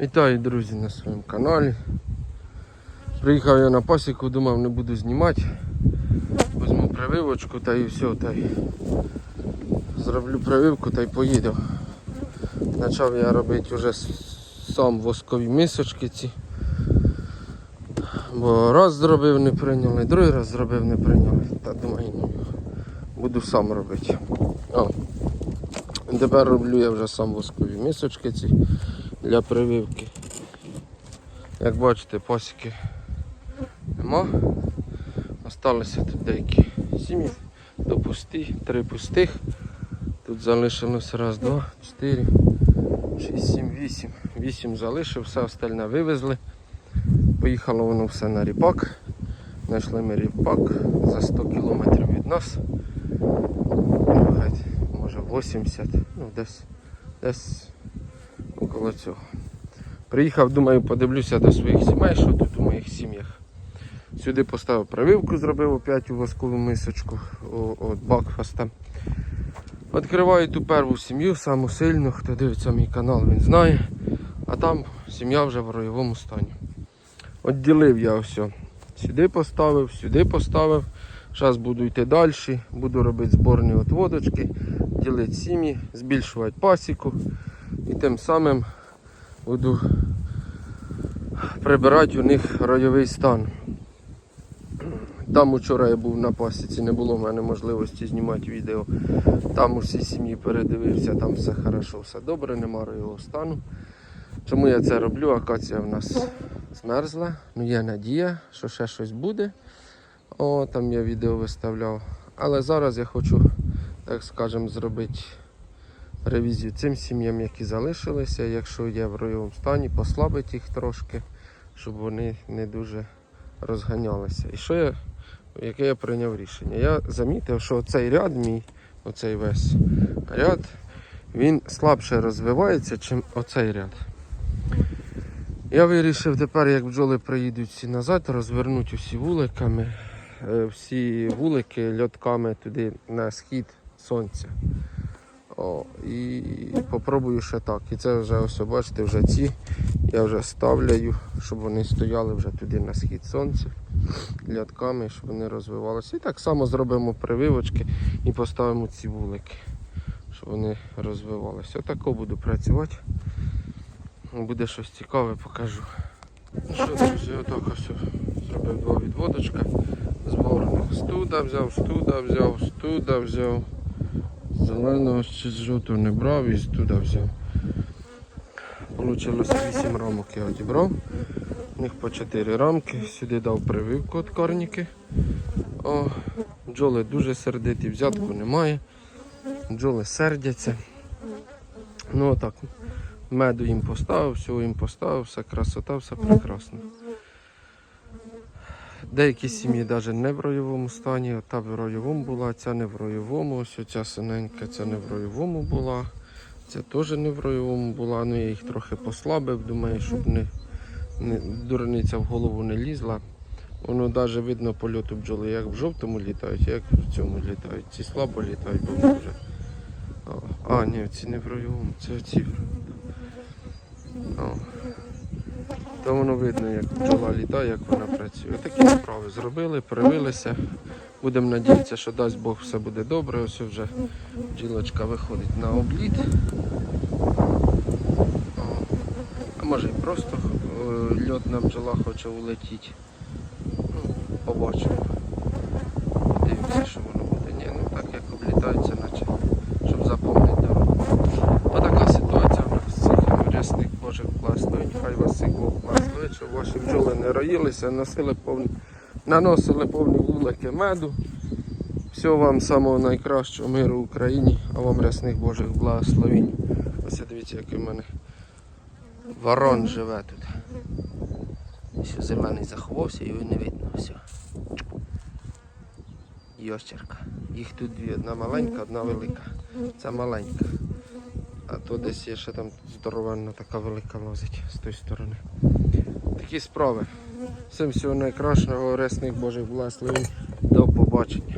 Вітаю, друзі, на своєму каналі. Приїхав я на пасіку, думав не буду знімати. Візьму прививочку та і все, та й зроблю прививку та й поїду. Почав я робити вже сам воскові мисочки ці. Бо раз зробив, не прийняли, другий раз зробив, не прийняли. Та думаю, ну, буду сам робити. О. Тепер роблю я вже сам воскові мисочки ці для прививки. Як бачите, пасіки нема. Осталися тут деякі сім'ї до пусті, три пустих. Тут залишилося раз, два, чотири, шість, сім, вісім. Вісім залишив, все остальне вивезли. Поїхало воно все на ріпак. Знайшли ми ріпак за 100 кілометрів від нас. Може 80, ну десь, десь около цього. Приїхав, думаю, подивлюся до своїх сімей, що тут у моїх сім'ях. Сюди поставив прививку, зробив опять у воскову мисочку от Бакфаста. Відкриваю ту перву сім'ю, саму сильну, хто дивиться мій канал, він знає. А там сім'я вже в роєвому стані. Отділив я все. Сюди поставив, сюди поставив. Зараз буду йти далі, буду робити зборні отводочки, ділити сім'ї, збільшувати пасіку і тим самим буду прибирати у них ройовий стан. Там учора я був на пасіці, не було в мене можливості знімати відео. Там усі сім'ї передивився, там все хорошо, все добре, нема ройового стану. Чому я це роблю? Акація в нас змерзла. Ну є надія, що ще щось буде. О, там я відео виставляв. Але зараз я хочу, так скажемо, зробити ревізію цим сім'ям, які залишилися. Якщо є в ройовому стані, послабити їх трошки, щоб вони не дуже розганялися. І що я, яке я прийняв рішення? Я замітив, що цей ряд мій, оцей весь ряд, він слабше розвивається, ніж оцей ряд. Я вирішив тепер, як бджоли приїдуть всі назад, розвернути усі вуликами, е, всі вулики льотками туди на схід сонця. О, і попробую ще так. І це вже ось бачите, вже ці я вже ставляю, щоб вони стояли вже туди на схід сонця льотками, щоб вони розвивалися. І так само зробимо прививочки і поставимо ці вулики, щоб вони розвивалися. Отако буду працювати. Буде щось цікаве, покажу. Що, друзі, отак ось зробив два відводочка. Зборних. Студа взяв, студа взяв, студа взяв. Зеленого ще з жовтого не брав і студа взяв. Получилось 8 рамок я одібрав. У них по 4 рамки. Сюди дав прививку від корніки. О, бджоли дуже сердиті, взятку немає. Бджоли сердяться. Ну отак. Меду їм поставив, всього їм поставив, все красота, все прекрасно. Деякі сім'ї навіть не в роєвому стані, та в роєвому була, ця не в роєвому, ось ця синенька, ця не в роєвому була, ця теж не в роєвому була, ну я їх трохи послабив, думаю, щоб не, не дурниця в голову не лізла. Воно навіть видно польоту бджоли, як в жовтому літають, як в цьому літають. Ці слабо літають, бо вже. А, ні, ці не в роєвому, це ці То воно видно, як бджола літає, як вона працює. Такі справи зробили, привилися. Будемо надіятися, що дасть Бог все буде добре. Ось вже бджілочка виходить на обліт. А може і просто е, льотна бджола хоче улетіти. Ну, побачимо. Дивимося, що воно буде. Ні, ну так як облітаються, наче, щоб запомнити дорогу. Отака ситуація в нас цих рясних Божих благословень. Бог благословить, щоб ваші бджоли не роїлися, носили повні, наносили повні вулики меду. Всього вам самого найкращого миру в Україні, а вам рясних Божих благословень. Ось дивіться, який в мене ворон живе тут. Ще зелений заховався, його не видно. Все. Йощерка. Їх тут дві, одна маленька, одна велика. Це маленька. А то десь є ще там здоровенна така велика лозить з тої сторони. Такі справи. Всім всього найкращого, ресних Божих благословень. До побачення.